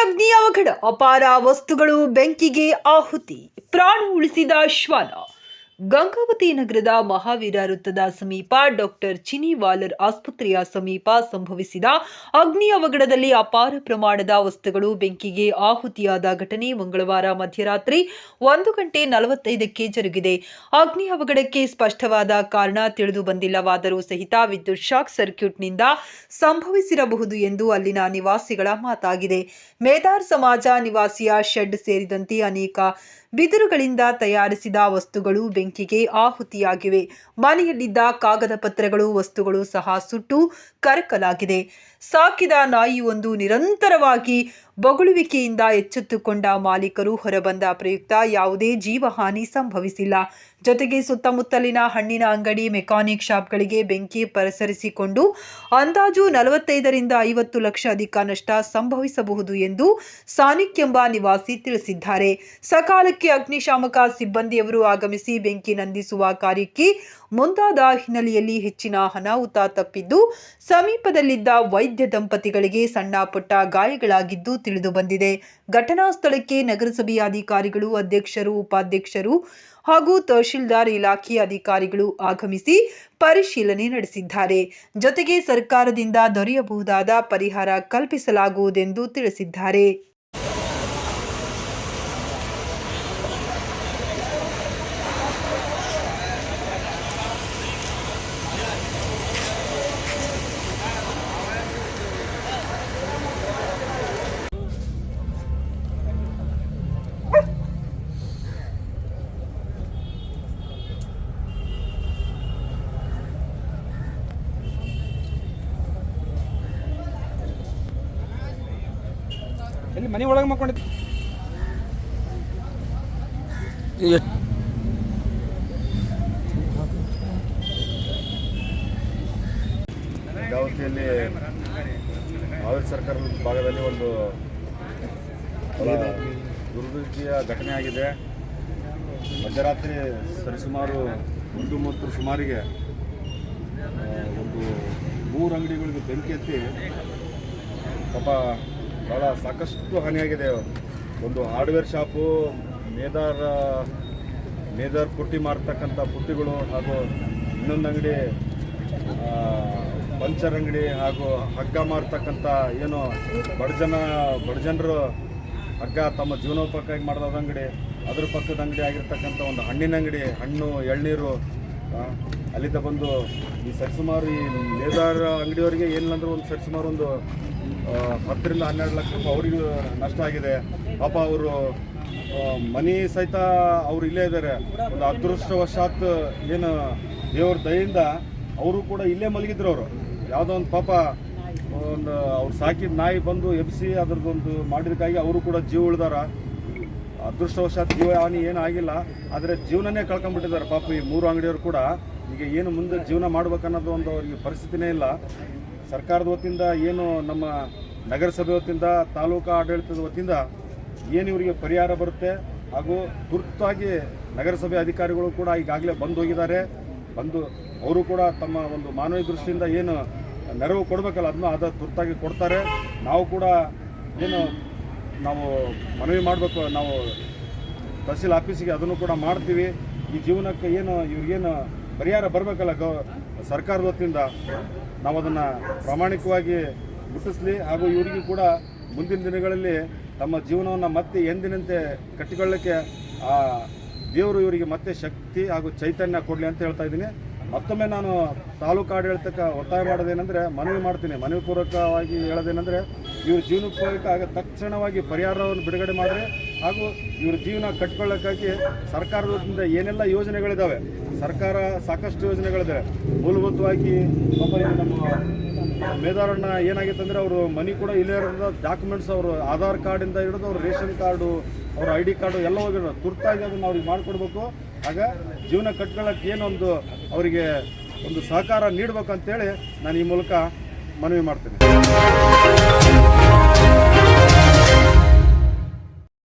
ಅಗ್ನಿ ಅವಘಡ ಅಪಾರ ವಸ್ತುಗಳು ಬೆಂಕಿಗೆ ಆಹುತಿ ಪ್ರಾಣ ಉಳಿಸಿದ ಶ್ವಾನ. ಗಂಗಾವತಿ ನಗರದ ಮಹಾವೀರ ವೃತ್ತದ ಸಮೀಪ ಡಾಕ್ಟರ್ ಚಿನಿವಾಲರ್ ಆಸ್ಪತ್ರೆಯ ಸಮೀಪ ಸಂಭವಿಸಿದ ಅಗ್ನಿ ಅವಘಡದಲ್ಲಿ ಅಪಾರ ಪ್ರಮಾಣದ ವಸ್ತುಗಳು ಬೆಂಕಿಗೆ ಆಹುತಿಯಾದ ಘಟನೆ ಮಂಗಳವಾರ ಮಧ್ಯರಾತ್ರಿ ಒಂದು ಗಂಟೆ ನಲವತ್ತೈದಕ್ಕೆ ಜರುಗಿದೆ. ಅಗ್ನಿ ಅವಘಡಕ್ಕೆ ಸ್ಪಷ್ಟವಾದ ಕಾರಣ ತಿಳಿದು ಬಂದಿಲ್ಲವಾದರೂ ಸಹಿತ ವಿದ್ಯುತ್ ಶಾಕ್ ಸರ್ಕ್ಯೂಟ್ನಿಂದ ಸಂಭವಿಸಿರಬಹುದು ಎಂದು ಅಲ್ಲಿನ ನಿವಾಸಿಗಳ ಮಾತಾಗಿದೆ. ಮೇದಾರ್ ಸಮಾಜ ನಿವಾಸಿಯ ಶೆಡ್ ಸೇರಿದಂತೆ ಅನೇಕ ಬಿದಿರುಗಳಿಂದ ತಯಾರಿಸಿದ ವಸ್ತುಗಳು ಬೆಂಕಿಗೆ ಆಹುತಿಯಾಗಿವೆ. ಮನೆಯಲ್ಲಿದ್ದ ಕಾಗದ ಪತ್ರಗಳು, ವಸ್ತುಗಳು ಸಹ ಸುಟ್ಟು ಕರಕಲಾಗಿದೆ. ಸಾಕಿದ ನಾಯಿಯೊಂದು ನಿರಂತರವಾಗಿ ಬೊಗಳುವಿಕೆಯಿಂದ ಎಚ್ಚೆತ್ತುಕೊಂಡ ಮಾಲೀಕರು ಹೊರಬಂದ ಪ್ರಯುಕ್ತ ಯಾವುದೇ ಜೀವಹಾನಿ ಸಂಭವಿಸಿಲ್ಲ. ಜೊತೆಗೆ ಸುತ್ತಮುತ್ತಲಿನ ಹಣ್ಣಿನ ಅಂಗಡಿ ಮೆಕಾನಿಕ್ ಶಾಪ್ಗಳಿಗೆ ಬೆಂಕಿ ಪರಿಸರಿಸಿಕೊಂಡು ಅಂದಾಜು ನಲವತ್ತೈದರಿಂದ ಐವತ್ತು ಲಕ್ಷ ಅಧಿಕ ನಷ್ಟ ಸಂಭವಿಸಬಹುದು ಎಂದು ಸಾನಿಕ್ ಎಂಬ ನಿವಾಸಿ ತಿಳಿಸಿದ್ದಾರೆ. ಸಕಾಲಕ್ಕೆ ಅಗ್ನಿಶಾಮಕ ಸಿಬ್ಬಂದಿಯವರು ಆಗಮಿಸಿ ಬೆಂಕಿ ನಂದಿಸುವ ಕಾರ್ಯಕ್ಕೆ ಮುಂದಾದ ಹಿನ್ನೆಲೆಯಲ್ಲಿ ಹೆಚ್ಚಿನ ಅನಾಹುತ ತಪ್ಪಿದ್ದು, ಸಮೀಪದಲ್ಲಿದ್ದ ವೈದ್ಯ ದಂಪತಿಗಳಿಗೆ ಸಣ್ಣ ಪುಟ್ಟ ಗಾಯಗಳಾಗಿದ್ದು ತಿಳಿದು ಬಂದಿದೆ. ಘಟನಾ ಸ್ಥಳಕ್ಕೆ ನಗರಸಭೆಯ ಅಧಿಕಾರಿಗಳು, ಅಧ್ಯಕ್ಷರು, ಉಪಾಧ್ಯಕ್ಷರು ಹಾಗೂ ತಹಶೀಲ್ದಾರ್ ಇಲಾಖೆಯ ಅಧಿಕಾರಿಗಳು ಆಗಮಿಸಿ ಪರಿಶೀಲನೆ ನಡೆಸಿದ್ದಾರೆ. ಜೊತೆಗೆ ಸರ್ಕಾರದಿಂದ ದೊರೆಯಬಹುದಾದ ಪರಿಹಾರ ಕಲ್ಪಿಸಲಾಗುವುದೆಂದು ತಿಳಿಸಿದ್ದಾರೆ. ಎಲ್ಲಿ ಮನೆ ಒಳಗೆ ಎಷ್ಟು ಗಂಗಾವತಿಯಲ್ಲಿ ಆವಿರ್ ಸರ್ಕಾರದ ಭಾಗದಲ್ಲಿ ಒಂದು ದುರ್ದೃಷ್ಟಿಯ ಘಟನೆ ಆಗಿದೆ. ಮಧ್ಯರಾತ್ರಿ ಸರಿಸುಮಾರು ಒಂದು ಮೂವತ್ತರ ಸುಮಾರಿಗೆ ಒಂದು ಮೂರು ಅಂಗಡಿಗಳಿಗೆ ಬೆಂಕಿ ಎತ್ತಿ ಪಾಪ ಭಾಳ ಸಾಕಷ್ಟು ಹಾನಿಯಾಗಿದೆ ಒಂದು ಹಾರ್ಡ್ವೇರ್ ಶಾಪು, ಮೇದಾರ್ ಮೇದಾರ್ ಪುಟ್ಟಿ ಮಾರ್ತಕ್ಕಂಥ ಪುಟ್ಟಿಗಳು ಹಾಗೂ ಇನ್ನೊಂದು ಅಂಗಡಿ ಪಂಚರ್ ಅಂಗಡಿ ಹಾಗೂ ಹಗ್ಗ ಮಾರ್ತಕ್ಕಂಥ ಏನು ಬಡಜನ ಬಡಜನರು ಹಗ್ಗ ತಮ್ಮ ಜೀವನೋಪಕ್ಕಾಗಿ ಮಾಡಿದ ಅಂಗಡಿ, ಅದ್ರ ಪಕ್ಕದ ಅಂಗಡಿ ಆಗಿರ್ತಕ್ಕಂಥ ಒಂದು ಹಣ್ಣಿನ ಅಂಗಡಿ, ಹಣ್ಣು, ಎಳ್ನೀರು ಅಲ್ಲಿಂದ ಬಂದು ಈ ಸರಿಸುಮಾರು ಈ ಲೇದಾರ್ ಅಂಗಡಿಯವರಿಗೆ ಏನಿಲ್ಲ ಒಂದು ಸರಿಸುಮಾರು ಒಂದು ಹತ್ತರಿಂದ ಹನ್ನೆರಡು ಲಕ್ಷ ರೂಪಾಯಿ ಅವರಿಗೂ ನಷ್ಟ ಆಗಿದೆ. ಪಾಪ ಅವರು ಮನಿ ಸಹಿತ ಅವ್ರು ಇಲ್ಲೇ ಇದ್ದಾರೆ. ಒಂದು ಅದೃಷ್ಟವಶಾತ್ ಏನು ದೇವ್ರ ದಯಿಂದ ಅವರು ಕೂಡ ಇಲ್ಲೇ ಮಲಗಿದ್ರು ಅವರು. ಯಾವುದೋ ಒಂದು ಪಾಪ ಒಂದು ಅವ್ರು ಸಾಕಿದ ನಾಯಿ ಬಂದು ಎಬ್ಸಿ ಅದ್ರದ್ದೊಂದು ಮಾಡಿದಕ್ಕಾಗಿ ಅವರು ಕೂಡ ಜೀವ ಉಳಿದಾರ. ಅದೃಷ್ಟವಶಾತ್ ಜೀವ ಹಾನಿ ಏನೂ ಆಗಿಲ್ಲ ಆದರೆ ಜೀವನನೇ ಕಳ್ಕೊಂಡ್ಬಿಟ್ಟಿದ್ದಾರೆ. ಪಾಪ ಈ ಮೂರು ಅಂಗಡಿಯವರು ಕೂಡ ಈಗ ಏನು ಮುಂದೆ ಜೀವನ ಮಾಡ್ಬೇಕನ್ನೋದು ಒಂದು ಅವರಿಗೆ ಪರಿಸ್ಥಿತಿನೇ ಇಲ್ಲ. ಸರ್ಕಾರದ ವತಿಯಿಂದ ಏನು ನಮ್ಮ ನಗರಸಭೆ ವತಿಯಿಂದ, ತಾಲೂಕು ಆಡಳಿತದ ವತಿಯಿಂದ ಏನು ಇವರಿಗೆ ಪರಿಹಾರ ಬರುತ್ತೆ, ಹಾಗೂ ತುರ್ತಾಗಿ ನಗರಸಭೆ ಅಧಿಕಾರಿಗಳು ಕೂಡ ಈಗಾಗಲೇ ಬಂದು ಹೋಗಿದ್ದಾರೆ. ಬಂದು ಅವರು ಕೂಡ ತಮ್ಮ ಒಂದು ಮಾನವೀಯ ದೃಷ್ಟಿಯಿಂದ ಏನು ನೆರವು ಕೊಡಬೇಕಲ್ಲ, ಅದನ್ನು ಅದ ತುರ್ತಾಗಿ ಕೊಡ್ತಾರೆ. ನಾವು ಕೂಡ ಏನು ನಾವು ಮನವಿ ಮಾಡಬೇಕು, ನಾವು ತಹಸೀಲ್ ಆಫೀಸಿಗೆ ಅದನ್ನು ಕೂಡ ಮಾಡ್ತೀವಿ. ಈ ಜೀವನಕ್ಕೆ ಏನು, ಇವ್ರಿಗೇನು ಪರಿಹಾರ ಬರಬೇಕಲ್ಲ ಗೌ, ಸರ್ಕಾರದ ವತಿಯಿಂದ? ನಾವು ಅದನ್ನು ಪ್ರಾಮಾಣಿಕವಾಗಿ ಮುಟ್ಟಿಸ್ಲಿ, ಹಾಗೂ ಇವರಿಗೂ ಕೂಡ ಮುಂದಿನ ದಿನಗಳಲ್ಲಿ ತಮ್ಮ ಜೀವನವನ್ನು ಮತ್ತೆ ಎಂದಿನಂತೆ ಕಟ್ಟಿಕೊಳ್ಳಕ್ಕೆ ದೇವರು ಇವರಿಗೆ ಮತ್ತೆ ಶಕ್ತಿ ಹಾಗೂ ಚೈತನ್ಯ ಕೊಡಲಿ ಅಂತ ಹೇಳ್ತಾ ಇದ್ದೀನಿ. ಮತ್ತೊಮ್ಮೆ ನಾನು ತಾಲೂಕು ಆಡಳಿತಕ್ಕೆ ಒತ್ತಾಯ ಮಾಡೋದೇನೆಂದರೆ ಮನವಿ ಮಾಡ್ತೀನಿ. ಮನವಿ ಪೂರ್ವಕವಾಗಿ ಹೇಳೋದೇನೆಂದರೆ ಇವ್ರ ಜೀವನೋಪಯೋಗಕ್ಕೆ ಆಗ ತಕ್ಷಣವಾಗಿ ಪರಿಹಾರವನ್ನು ಬಿಡುಗಡೆ ಮಾಡಿದ್ರೆ ಹಾಗೂ ಇವ್ರ ಜೀವನ ಕಟ್ಕೊಳ್ಳೋಕ್ಕಾಗಿ ಸರ್ಕಾರದಿಂದ ಏನೆಲ್ಲ ಯೋಜನೆಗಳಿದ್ದಾವೆ ಸರ್ಕಾರ ಸಾಕಷ್ಟು ಯೋಜನೆಗಳಿದ್ದಾವೆ ಮೂಲಭೂತವಾಗಿ ನಮ್ಮ ಮೇದಾರಣ್ಣ ಏನಾಗಿತ್ತು ಅಂದರೆ ಅವರು ಮನಿ ಕೂಡ ಇಲ್ಲೇ ಇರೋದ್ರಿಂದ ಡಾಕ್ಯುಮೆಂಟ್ಸ್ ಅವರು ಆಧಾರ್ ಕಾರ್ಡಿಂದ ಹಿಡಿದು ಅವ್ರ ರೇಷನ್ ಕಾರ್ಡು, ಅವ್ರ ಐ ಡಿ ಕಾರ್ಡು ಎಲ್ಲ ಹೋಗಿರೋ ತುರ್ತಾಗಿ ಅದನ್ನು ಅವ್ರಿಗೆ ಮಾಡಿಕೊಡ್ಬೇಕು. ಆಗ ಜೀವನ ಕಟ್ಕೊಳ್ಳೋಕ್ಕೆ ಏನೊಂದು ಅವರಿಗೆ ಒಂದು ಸಹಕಾರ ನೀಡಬೇಕಂತೇಳಿ ನಾನು ಈ ಮೂಲಕ ಮನವಿ ಮಾಡ್ತೀನಿ.